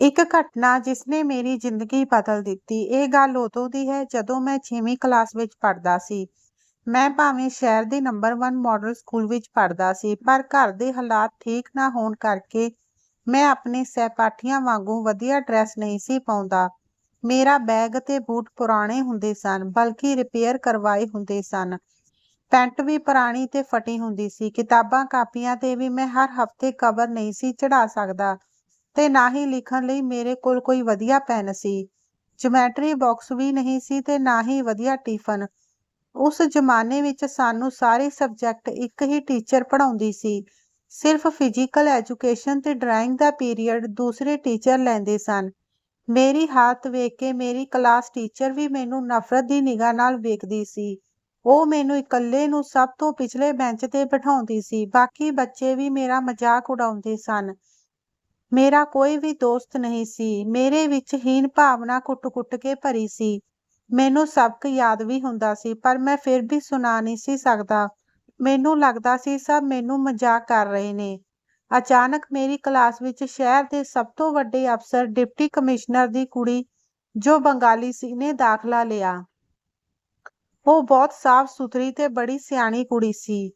ਇੱਕ ਘਟਨਾ ਜਿਸਨੇ ਮੇਰੀ ਜ਼ਿੰਦਗੀ ਬਦਲ ਦਿੱਤੀ, ਇਹ ਗੱਲ ਉਦੋਂ ਦੀ ਹੈ ਜਦੋਂ ਮੈਂ 6ਵੀਂ ਕਲਾਸ ਵਿੱਚ ਪੜ੍ਹਦਾ ਸੀ। ਮੈਂ ਭਾਵੇਂ ਸ਼ਹਿਰ ਦੇ ਨੰਬਰ 1 ਮਾਡਲ ਸਕੂਲ ਵਿੱਚ ਪੜ੍ਹਦਾ ਸੀ, ਪਰ ਘਰ ਦੇ ਹਾਲਾਤ ਠੀਕ ਨਾ ਹੋਣ ਕਰਕੇ ਮੈਂ ਆਪਣੇ ਸਹਿਪਾਠੀਆਂ ਵਾਂਗੂ ਵਧੀਆ ਡਰੈਸ ਨਹੀਂ ਸੀ ਪਾਉਂਦਾ। ਮੇਰਾ ਬੈਗ ਤੇ ਬੂਟ ਪੁਰਾਣੇ ਹੁੰਦੇ ਸਨ, ਬਲਕਿ ਰਿਪੇਅਰ ਕਰਵਾਏ ਹੁੰਦੇ ਸਨ। ਪੈਂਟ ਵੀ ਪੁਰਾਣੀ ਤੇ ਫਟੀ ਹੁੰਦੀ ਸੀ, ਕਿਤਾਬਾਂ ਕਾਪੀਆਂ ਤੇ ਵੀ ਮੈਂ ਹਰ ਹਫ਼ਤੇ ਕਵਰ ਨਹੀਂ ਸੀ ਚੜਾ ਸਕਦਾ। ਤੇ ਨਾ ਹੀ ਲਿਖਣ ਲਈ ਮੇਰੇ ਕੋਲ ਕੋਈ ਵਧੀਆ ਪੈਨ ਸੀ। ਜਿਓਮੈਟਰੀ ਬਾਕਸ ਵੀ ਨਹੀਂ ਸੀ ਤੇ ਨਾ ਹੀ ਵਧੀਆ ਟਿਫਨ। ਉਸ ਜ਼ਮਾਨੇ ਵਿੱਚ ਸਾਨੂੰ ਸਾਰੇ ਸਬਜੈਕਟ ਇੱਕ ਹੀ ਟੀਚਰ ਪੜ੍ਹਾਉਂਦੀ ਸੀ। ਸਿਰਫ ਫਿਜ਼ੀਕਲ ਐਜੂਕੇਸ਼ਨ ਤੇ ਡਰਾਇੰਗ ਦਾ ਪੀਰੀਅਡ ਦੂਸਰੇ ਟੀਚਰ ਲੈਂਦੇ ਸਨ। ਮੇਰੀ ਹਾਲਤ ਵੇਖ ਕੇ ਮੇਰੀ ਕਲਾਸ ਟੀਚਰ ਵੀ ਮੈਨੂੰ ਨਫ਼ਰਤ ਦੀ ਨਿਗਾਹ ਨਾਲ ਵੇਖਦੀ ਸੀ। ਉਹ ਮੈਨੂੰ ਇਕੱਲੇ ਨੂੰ ਸਭ ਤੋਂ ਪਿਛਲੇ ਬੈਂਚ ਤੇ ਬਿਠਾਉਂਦੀ ਸੀ। ਬਾਕੀ ਬੱਚੇ ਵੀ ਮੇਰਾ ਮਜ਼ਾਕ ਉਡਾਉਂਦੇ ਸਨ। ਮੇਰਾ ਕੋਈ ਵੀ ਦੋਸਤ ਨਹੀਂ ਸੀ, ਮੇਰੇ ਵਿੱਚ ਹੀਨ ਭਾਵਨਾ ਕੁੱਟ-ਕੁੱਟ ਕੇ ਭਰੀ ਸੀ। ਮੈਨੂੰ ਸਬਕ ਯਾਦ ਵੀ ਹੁੰਦਾ ਸੀ, ਪਰ ਮੈਂ ਫਿਰ ਵੀ ਸੁਣਾ ਨਹੀਂ ਸੀ ਸਕਦਾ। ਮੈਨੂੰ ਲੱਗਦਾ ਸੀ ਸਭ ਮੈਨੂੰ ਮਜ਼ਾਕ ਕਰ ਰਹੇ ਨੇ। ਅਚਾਨਕ ਮੇਰੀ ਕਲਾਸ ਵਿੱਚ ਸ਼ਹਿਰ ਦੇ ਸਭ ਤੋਂ ਵੱਡੇ ਅਫਸਰ, ਡਿਪਟੀ ਕਮਿਸ਼ਨਰ ਦੀ ਕੁੜੀ, ਜੋ ਬੰਗਾਲੀ ਸੀ, ਨੇ ਦਾਖਲਾ ਲਿਆ। ਉਹ ਬਹੁਤ ਸਾਫ਼ ਸੁਥਰੀ ਤੇ ਬੜੀ ਸਿਆਣੀ ਕੁੜੀ ਸੀ।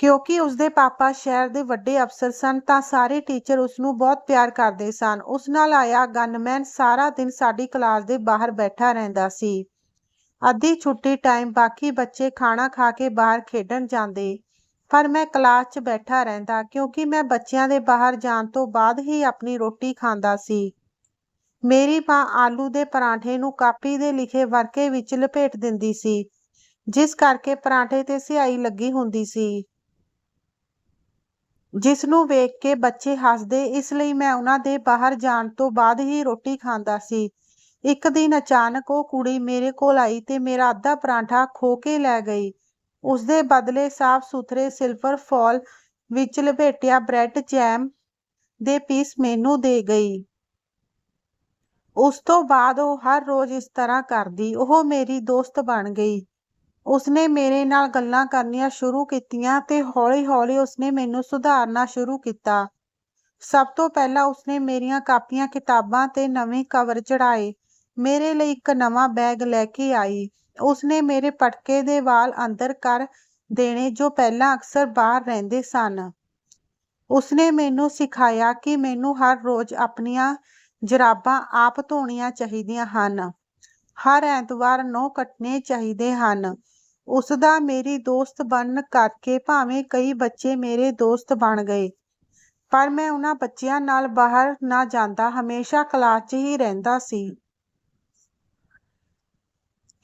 ਕਿਉਂਕਿ ਉਸਦੇ ਪਾਪਾ ਸ਼ਹਿਰ ਦੇ ਵੱਡੇ ਅਫਸਰ ਸਨ, ਤਾਂ ਸਾਰੇ ਟੀਚਰ ਉਸ ਨੂੰ ਬਹੁਤ ਪਿਆਰ ਕਰਦੇ ਸਨ। ਉਸ ਨਾਲ ਆਇਆ ਗਨਮੈਨ ਸਾਰਾ ਦਿਨ ਸਾਡੀ ਕਲਾਸ ਦੇ ਬਾਹਰ ਬੈਠਾ ਰਹਿੰਦਾ ਸੀ। ਅੱਧੀ ਛੁੱਟੀ ਟਾਈਮ ਬਾਕੀ ਬੱਚੇ ਖਾਣਾ ਖਾ ਕੇ ਬਾਹਰ ਖੇਡਣ ਜਾਂਦੇ। ਪਰ ਮੈਂ ਕਲਾਸ 'ਚ ਬੈਠਾ ਰਹਿੰਦਾ ਕਿਉਂਕਿ ਮੈਂ ਬੱਚਿਆਂ ਦੇ ਬਾਹਰ ਜਾਣ ਤੋਂ ਬਾਅਦ ਹੀ ਆਪਣੀ ਰੋਟੀ ਖਾਂਦਾ ਸੀ। ਮੇਰੀ ਮਾਂ ਆਲੂ ਦੇ ਪਰਾਂਠੇ ਨੂੰ ਕਾਪੀ ਦੇ ਲਿਖੇ ਵਰਕੇ ਵਿੱਚ ਲਪੇਟ ਦਿੰਦੀ ਸੀ, ਜਿਸ ਕਰਕੇ ਪਰਾਂਠੇ ਤੇ ਸਿਆਹੀ ਲੱਗੀ ਹੁੰਦੀ ਸੀ। ਜਿਸ ਨੂੰ ਵੇਖ ਕੇ ਬੱਚੇ ਹੱਸਦੇ, ਇਸ ਲਈ ਮੈਂ ਉਹਨਾਂ ਦੇ ਬਾਹਰ ਜਾਣ ਤੋਂ ਬਾਅਦ ਹੀ ਰੋਟੀ ਖਾਂਦਾ ਸੀ। ਇੱਕ ਦਿਨ ਅਚਾਨਕ ਉਹ ਕੁੜੀ ਮੇਰੇ ਕੋਲ ਆਈ ਤੇ ਮੇਰਾ ਅੱਧਾ ਪਰਾਂਠਾ ਖੋ ਕੇ ਲੈ ਗਈ। ਉਸਦੇ ਬਦਲੇ ਸਾਫ਼ ਸੁਥਰੇ ਸਿਲਵਰ ਫੋਲ ਵਿੱਚ ਲਪੇਟਿਆ ਬ੍ਰੈਡ ਜੈਮ ਦੇ ਪੀਸ ਮੈਨੂੰ ਦੇ ਗਈ। ਉਸ ਤੋਂ ਬਾਅਦ ਉਹ ਹਰ ਰੋਜ਼ ਇਸ ਤਰ੍ਹਾਂ ਕਰਦੀ, ਉਹ ਮੇਰੀ ਦੋਸਤ ਬਣ ਗਈ। ਉਸਨੇ ਮੇਰੇ ਨਾਲ ਗੱਲਾਂ ਕਰਨੀਆਂ ਸ਼ੁਰੂ ਕੀਤੀਆਂ ਤੇ ਹੌਲੀ-ਹੌਲੀ ਉਸਨੇ ਮੈਨੂੰ ਸੁਧਾਰਨਾ ਸ਼ੁਰੂ ਕੀਤਾ। ਸਭ ਤੋਂ ਪਹਿਲਾਂ ਉਸਨੇ ਮੇਰੀਆਂ ਕਾਪੀਆਂ ਕਿਤਾਬਾਂ ਤੇ ਨਵੇਂ ਕਵਰ ਚੜਾਏ ਮੇਰੇ ਲਈ ਇੱਕ ਨਵਾਂ ਬੈਗ ਲੈ ਕੇ ਆਈ। ਉਸਨੇ ਮੇਰੇ ਪਟਕੇ ਦੇ ਵਾਲ ਅੰਦਰ ਕਰ ਦੇਣੇ ਜੋ ਪਹਿਲਾਂ ਅਕਸਰ ਬਾਹਰ ਰਹਿੰਦੇ ਸਨ। ਉਸਨੇ ਮੈਨੂੰ ਸਿਖਾਇਆ ਕਿ ਮੈਨੂੰ ਹਰ ਰੋਜ਼ ਆਪਣੀਆਂ ਜਰਾਬਾਂ ਆਪ ਧੋਣੀਆਂ ਚਾਹੀਦੀਆਂ ਹਨ। ਹਰ ਐਤਵਾਰ ਨਹੁੰ ਕੱਟਣੇ ਚਾਹੀਦੇ ਹਨ। ਉਸ ਦਾ ਮੇਰੀ ਦੋਸਤ ਬਣਨ ਕਰਕੇ ਭਾਵੇਂ ਕਈ ਬੱਚੇ ਮੇਰੇ ਦੋਸਤ ਬਣ ਗਏ, ਪਰ ਮੈਂ ਉਹਨਾਂ ਬੱਚਿਆਂ ਨਾਲ ਬਾਹਰ ਨਾ ਜਾਂਦਾ, ਹਮੇਸ਼ਾ ਕਲਾਸ 'ਚ ਹੀ ਰਹਿੰਦਾ ਸੀ।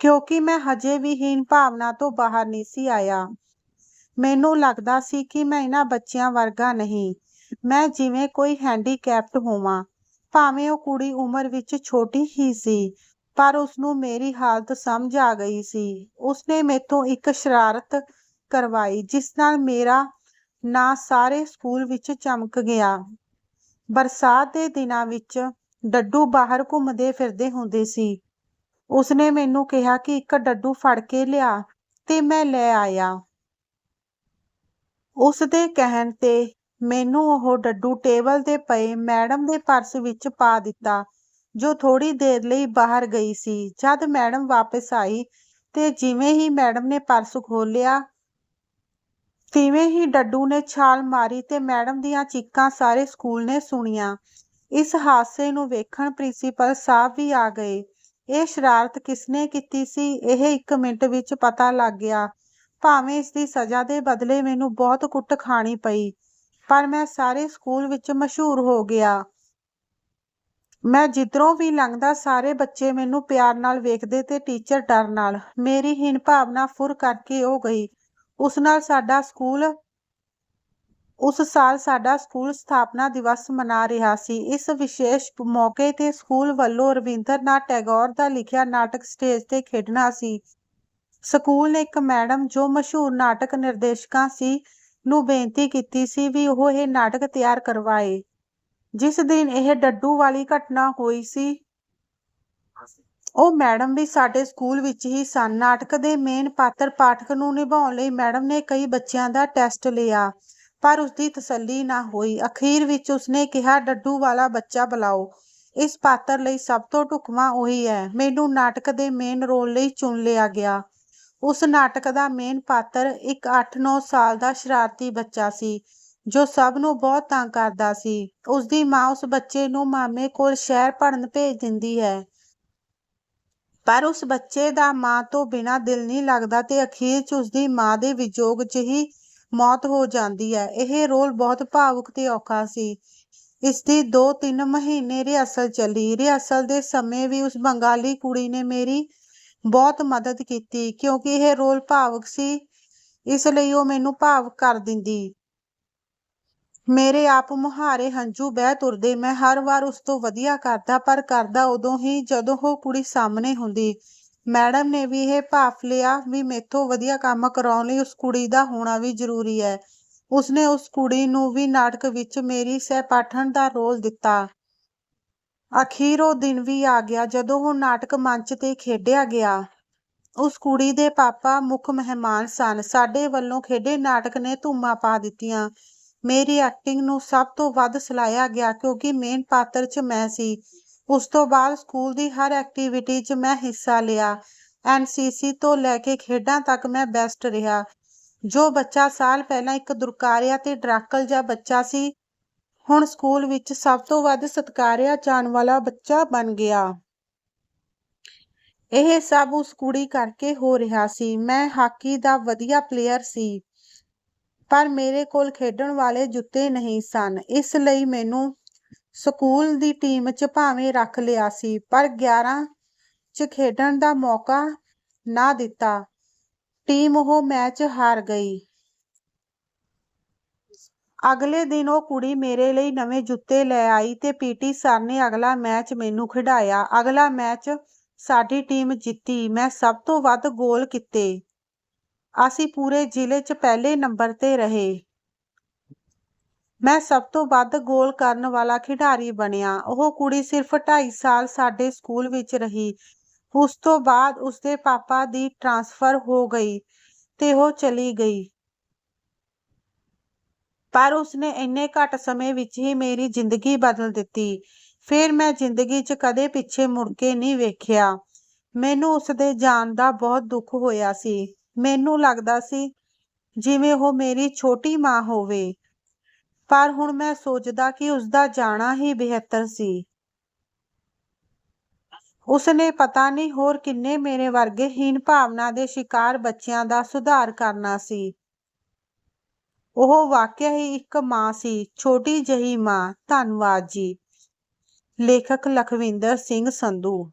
ਕਿਉਂਕਿ ਮੈਂ ਹਜੇ ਵੀ ਹੀਨ ਭਾਵਨਾ ਤੋਂ ਬਾਹਰ ਨਹੀਂ ਸੀ ਆਇਆ। ਮੈਨੂੰ ਲੱਗਦਾ ਸੀ ਕਿ ਮੈਂ ਇਹਨਾਂ ਬੱਚਿਆਂ ਵਰਗਾ ਨਹੀਂ। ਮੈਂ ਜਿਵੇਂ ਕੋਈ ਹੈਂਡੀਕੈਪਟ ਹੋਵਾਂ, ਭਾਵੇਂ ਉਹ ਕੁੜੀ ਉਮਰ ਵਿੱਚ ਛੋਟੀ ਹੀ ਸੀ ਪਰ ਉਸ ਨੂੰ ਮੇਰੀ ਹਾਲਤ ਸਮਝ ਆ ਗਈ ਸੀ। ਉਸਨੇ ਮੇਥੋਂ ਇੱਕ ਸ਼ਰਾਰਤ ਕਰਵਾਈ, ਜਿਸ ਨਾਲ ਮੇਰਾ ਨਾਂ ਸਾਰੇ ਸਕੂਲ ਵਿੱਚ ਚਮਕ ਗਿਆ। ਬਰਸਾਤ ਦੇ ਦਿਨਾਂ ਵਿੱਚ ਡੱਡੂ ਬਾਹਰ ਘੁੰਮਦੇ ਫਿਰਦੇ ਹੁੰਦੇ ਸੀ। ਉਸਨੇ ਮੈਨੂੰ ਕਿਹਾ ਕਿ ਇੱਕ ਡੱਡੂ ਫੜ ਕੇ ਲਿਆ ਤੇ ਮੈਂ ਲੈ ਆਇਆ। ਉਸ ਦੇ ਕਹਿਣ ਤੇ ਮੈਨੂੰ ਉਹ ਡੱਡੂ ਟੇਬਲ ਤੇ ਪਏ ਮੈਡਮ ਦੇ ਪਰਸ ਵਿੱਚ ਪਾ ਦਿੱਤਾ। ਜੋ ਥੋੜੀ ਦੇਰ ਲਈ ਬਾਹਰ ਗਈ ਸੀ। ਜਦ ਮੈਡਮ ਵਾਪਸ ਆਈ ਤੇ ਜਿਵੇਂ ਹੀ ਮੈਡਮ ਨੇ ਪਰਸ ਖੋਲਿਆ ਤਿਵੇਂ ਹੀ ਡੱਡੂ ਨੇ ਛਾਲ ਮਾਰੀ ਤੇ ਮੈਡਮ ਦੀਆਂ ਚੀਕਾਂ ਸਾਰੇ ਸਕੂਲ ਨੇ ਸੁਣੀਆਂ। ਇਸ ਹਾਦਸੇ ਨੂੰ ਵੇਖਣ ਪ੍ਰਿੰਸੀਪਲ ਸਾਹਿਬ ਵੀ ਆ ਗਏ। ਇਹ ਸ਼ਰਾਰਤ ਕਿਸਨੇ ਕੀਤੀ ਸੀ, ਇਹ ਇੱਕ ਮਿੰਟ ਵਿੱਚ ਪਤਾ ਲੱਗ ਗਿਆ। ਭਾਵੇਂ ਇਸ ਦੀ ਸਜ਼ਾ ਦੇ ਬਦਲੇ ਮੈਨੂੰ ਬਹੁਤ ਕੁੱਟ ਖਾਣੀ ਪਈ, ਪਰ ਮੈਂ ਸਾਰੇ ਸਕੂਲ ਵਿੱਚ ਮਸ਼ਹੂਰ ਹੋ ਗਿਆ। ਮੈਂ ਜਿੱਧਰੋਂ ਵੀ ਲੰਘਦਾ, ਸਾਰੇ ਬੱਚੇ ਮੈਨੂੰ ਪਿਆਰ ਨਾਲ ਵੇਖਦੇ ਤੇ ਟੀਚਰ ਡਰ ਨਾਲ। ਮੇਰੀ ਹੀਨ ਭਾਵਨਾ ਫੁਰ ਕਰਕੇ ਹੋ ਗਈ। ਉਸ ਨਾਲ ਸਾਡਾ ਸਕੂਲ, ਉਸ ਸਾਲ ਸਾਡਾ ਸਕੂਲ ਸਥਾਪਨਾ ਦਿਵਸ ਮਨਾ ਰਿਹਾ ਸੀ। ਇਸ ਵਿਸ਼ੇਸ਼ ਮੌਕੇ ਤੇ ਸਕੂਲ ਵੱਲੋਂ ਰਵਿੰਦਰਨਾਥ ਟੈਗੋਰ ਦਾ ਲਿਖਿਆ ਨਾਟਕ ਸਟੇਜ ਤੇ ਖੇਡਣਾ ਸੀ। ਸਕੂਲ ਨੇ ਇੱਕ ਮੈਡਮ ਜੋ ਮਸ਼ਹੂਰ ਨਾਟਕ ਨਿਰਦੇਸ਼ਕਾਂ ਸੀ ਨੂੰ ਬੇਨਤੀ ਕੀਤੀ ਸੀ ਵੀ ਉਹ ਇਹ ਨਾਟਕ ਤਿਆਰ ਕਰਵਾਏ। ਜਿਸ ਦਿਨ ਇਹ ਡੱਡੂ ਵਾਲੀ ਘਟਨਾ ਹੋਈ ਸੀ, ਉਹ ਮੈਡਮ ਵੀ ਸਾਡੇ ਸਕੂਲ ਵਿੱਚ ਹੀ ਸਨ। ਨਾਟਕ ਦੇ ਮੇਨ ਪਾਤਰ ਪਾਠਕ ਨੂੰ ਨਿਭਾਉਣ ਲਈ ਮੈਡਮ ਨੇ ਕਈ ਬੱਚਿਆਂ ਦਾ ਟੈਸਟ ਲਿਆ, ਪਰ ਉਸਦੀ ਤਸੱਲੀ ਨਾ ਹੋਈ। ਅਖੀਰ ਵਿੱਚ ਉਸਨੇ ਕਿਹਾ, ਡੱਡੂ ਵਾਲਾ ਬੱਚਾ ਬੁਲਾਓ। ਇਸ ਪਾਤਰ ਲਈ ਸਭ ਤੋਂ ਢੁਕਵਾਂ ਉਹੀ ਹੈ। ਮੈਨੂੰ ਨਾਟਕ ਦੇ ਮੇਨ ਰੋਲ ਲਈ ਚੁਣ ਲਿਆ ਗਿਆ। ਉਸ ਨਾਟਕ ਦਾ ਮੇਨ ਪਾਤਰ ਇੱਕ 8-9 ਸਾਲ ਦਾ ਸ਼ਰਾਰਤੀ ਬੱਚਾ ਸੀ। ਜੋ ਸਭ ਨੂੰ ਬਹੁਤ ਤੰਗ ਕਰਦਾ ਸੀ, ਉਸਦੀ ਮਾਂ ਉਸ ਬੱਚੇ ਨੂੰ ਮਾਮੇ ਕੋਲ ਸ਼ਹਿਰ ਪੜ੍ਹਨ ਭੇਜ ਦਿੰਦੀ ਹੈ। ਪਰ ਉਸ ਬੱਚੇ ਦਾ ਮਾਂ ਤੋਂ ਬਿਨਾਂ ਦਿਲ ਨਹੀਂ ਲੱਗਦਾ ਤੇ ਅਖੀਰ 'ਚ ਉਸਦੀ ਮਾਂ ਦੇ ਵਿਯੋਗ 'ਚ ਹੀ ਮੌਤ ਹੋ ਜਾਂਦੀ ਹੈ। ਇਹ ਰੋਲ ਬਹੁਤ ਭਾਵੁਕ ਤੇ ਔਖਾ ਸੀ। ਇਸ ਦੀ 2-3 ਮਹੀਨੇ ਰਿਹਰਸਲ ਚੱਲੀ। ਰਿਹਰਸਲ ਦੇ ਸਮੇਂ ਵੀ ਉਸ ਬੰਗਾਲੀ ਕੁੜੀ ਨੇ ਮੇਰੀ ਬਹੁਤ ਮਦਦ ਕੀਤੀ, ਕਿਉਂਕਿ ਇਹ ਰੋਲ ਭਾਵੁਕ ਸੀ, ਇਸ ਲਈ ਉਹ ਮੈਨੂੰ ਭਾਵੁਕ ਕਰ ਦਿੰਦੀ। ਮੇਰੇ ਆਪ ਮੁਹਾਰੇ ਹੰਝੂ ਬਹਿ ਤੁਰਦੇ, ਮੈਂ ਹਰ ਵਾਰ ਉਸ ਤੋਂ ਵਧੀਆ ਕਰਦਾ, ਪਰ ਕਰਦਾ ਉਦੋਂ ਹੀ ਜਦੋਂ ਉਹ ਕੁੜੀ ਸਾਹਮਣੇ ਹੁੰਦੀ। ਮੈਡਮ ਨੇ ਵੀ ਇਹ ਭਾਫ ਲਿਆ ਵੀ ਮੇਥੋਂ ਵਧੀਆ ਕੰਮ ਕਰਾਉਣ ਲਈ ਉਸ ਕੁੜੀ ਦਾ ਹੋਣਾ ਵੀ ਜ਼ਰੂਰੀ ਹੈ। ਉਸਨੇ ਉਸ ਕੁੜੀ ਨੂੰ ਵੀ ਨਾਟਕ ਵਿੱਚ ਮੇਰੀ ਸਹਿਪਾਠਣ ਦਾ ਰੋਲ ਦਿੱਤਾ। ਅਖੀਰ ਉਹ ਦਿਨ ਵੀ ਆ ਗਿਆ ਜਦੋਂ ਉਹ ਨਾਟਕ ਮੰਚ ਤੇ ਖੇਡਿਆ ਗਿਆ। ਉਸ ਕੁੜੀ ਦੇ ਪਾਪਾ ਮੁੱਖ ਮਹਿਮਾਨ ਸਨ। ਸਾਡੇ ਵੱਲੋਂ ਖੇਡੇ ਨਾਟਕ ਨੇ ਧੂਮਾਂ ਪਾ ਦਿੱਤੀਆਂ। ਮੇਰੀ ਐਕਟਿੰਗ ਨੂੰ ਸਭ ਤੋਂ ਵੱਧ ਸਲਾਹਿਆ ਗਿਆ ਕਿਉਂਕਿ ਮੇਨ ਪਾਤਰ 'ਚ ਮੈਂ ਸੀ। ਉਸ ਤੋਂ ਬਾਅਦ ਸਕੂਲ ਦੀ ਹਰ ਐਕਟੀਵਿਟੀ 'ਚ ਮੈਂ ਹਿੱਸਾ ਲਿਆ। ਐਨਸੀਸੀ ਤੋਂ ਲੈ ਕੇ ਖੇਡਾਂ ਤੱਕ ਮੈਂ ਬੈਸਟ ਰਿਹਾ। ਜੋ ਬੱਚਾ ਸਾਲ ਪਹਿਲਾਂ ਇੱਕ ਦੁਰਕਾਰਿਆ ਤੇ ਡਰਾਕਲ ਜਿਹਾ ਬੱਚਾ ਸੀ, ਹੁਣ ਸਕੂਲ ਵਿੱਚ ਸਭ ਤੋਂ ਵੱਧ ਸਤਿਕਾਰਿਆ ਜਾਣ ਵਾਲਾ ਬੱਚਾ ਬਣ ਗਿਆ। ਇਹ ਸਭ ਉਸ ਕੁੜੀ ਕਰਕੇ ਹੋ ਰਿਹਾ ਸੀ। ਮੈਂ ਹਾਕੀ ਦਾ ਵਧੀਆ ਪਲੇਅਰ ਸੀ। ਪਰ ਮੇਰੇ ਕੋਲ ਖੇਡਣ ਵਾਲੇ ਜੁੱਤੇ ਨਹੀਂ ਸਨ। ਇਸ ਲਈ ਮੈਨੂੰ ਸਕੂਲ ਦੀ ਟੀਮ 'ਚ ਭਾਵੇਂ ਰੱਖ ਲਿਆ ਸੀ, ਪਰ 11 'ਚ ਖੇਡਣ ਦਾ ਮੌਕਾ ਨਾ ਦਿੱਤਾ। ਟੀਮ ਉਹ ਮੈਚ ਹਾਰ ਗਈ। ਅਗਲੇ ਦਿਨ ਉਹ ਕੁੜੀ ਮੇਰੇ ਲਈ ਨਵੇਂ ਜੁੱਤੇ ਲੈ ਆਈ ਤੇ ਪੀਟੀ ਸਰ ਨੇ ਅਗਲਾ ਮੈਚ ਮੈਨੂੰ ਖਿਡਾਇਆ। ਅਗਲਾ ਮੈਚ ਸਾਡੀ ਟੀਮ ਜਿੱਤੀ। ਮੈਂ ਸਭ ਤੋਂ ਵੱਧ ਗੋਲ ਕੀਤੇ। ਅਸੀਂ ਪੂਰੇ ਜ਼ਿਲ੍ਹੇ 'ਚ ਪਹਿਲੇ ਨੰਬਰ ਤੇ ਰਹੇ। ਮੈਂ ਸਭ ਤੋਂ ਵੱਧ ਗੋਲ ਕਰਨ ਵਾਲਾ ਖਿਡਾਰੀ ਬਣਿਆ। ਉਹ ਕੁੜੀ ਸਿਰਫ 2.5 ਸਾਲ ਸਾਡੇ ਸਕੂਲ ਵਿੱਚ ਰਹੀ। ਉਸ ਤੋਂ ਬਾਅਦ ਉਸਦੇ ਪਾਪਾ ਦੀ ਟ੍ਰਾਂਸਫਰ ਹੋ ਗਈ ਤੇ ਉਹ ਚਲੀ ਗਈ। ਪਰ ਉਸਨੇ ਇੰਨੇ ਘੱਟ ਸਮੇਂ ਵਿੱਚ ਹੀ ਮੇਰੀ ਜ਼ਿੰਦਗੀ ਬਦਲ ਦਿੱਤੀ। ਫਿਰ ਮੈਂ ਜ਼ਿੰਦਗੀ 'ਚ ਕਦੇ ਪਿੱਛੇ ਮੁੜ ਕੇ ਨਹੀਂ ਵੇਖਿਆ। ਮੈਨੂੰ ਉਸਦੇ ਜਾਣ ਦਾ ਬਹੁਤ ਦੁੱਖ ਹੋਇਆ ਸੀ। ਮੈਨੂੰ ਲੱਗਦਾ ਸੀ ਜਿਵੇਂ ਉਹ ਮੇਰੀ ਛੋਟੀ ਮਾਂ ਹੋਵੇ। ਪਰ ਹੁਣ ਮੈਂ ਸੋਚਦਾ ਕਿ ਉਸਦਾ ਜਾਣਾ ਹੀ ਬਿਹਤਰ ਸੀ। ਉਸਨੇ ਪਤਾ ਨਹੀਂ ਹੋਰ ਕਿੰਨੇ ਮੇਰੇ ਵਰਗੇ ਹੀਨ ਭਾਵਨਾ ਦੇ ਸ਼ਿਕਾਰ ਬੱਚਿਆਂ ਦਾ ਸੁਧਾਰ ਕਰਨਾ ਸੀ। ਉਹ ਵਾਕਿਆ ਹੀ ਇੱਕ ਮਾਂ ਸੀ, ਛੋਟੀ ਜਹੀ ਮਾਂ। ਧੰਨਵਾਦ ਜੀ। ਲੇਖਕ ਲਖਵਿੰਦਰ ਸਿੰਘ ਸੰਧੂ।